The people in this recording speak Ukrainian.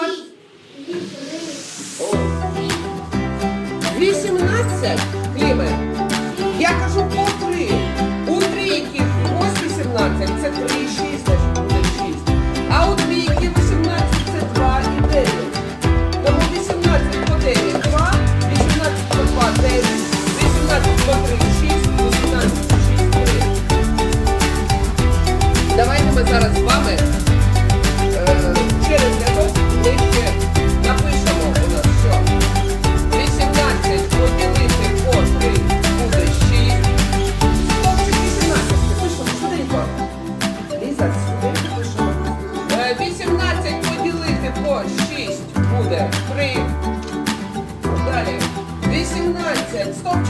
скажеш? О. 18, Кліме. Я кажу по 3. У трійки ось 18, це 3 і 6, значить буде 6. А у двійки 18 це 2 і 9. Тому 18 по 9, 2, 18 по 2, 9, 18 по 3, 6, 18 по 6, 3. Давайте ми зараз з вами 18 поділити по 6 буде 3. Далі. 18. Стопчик 18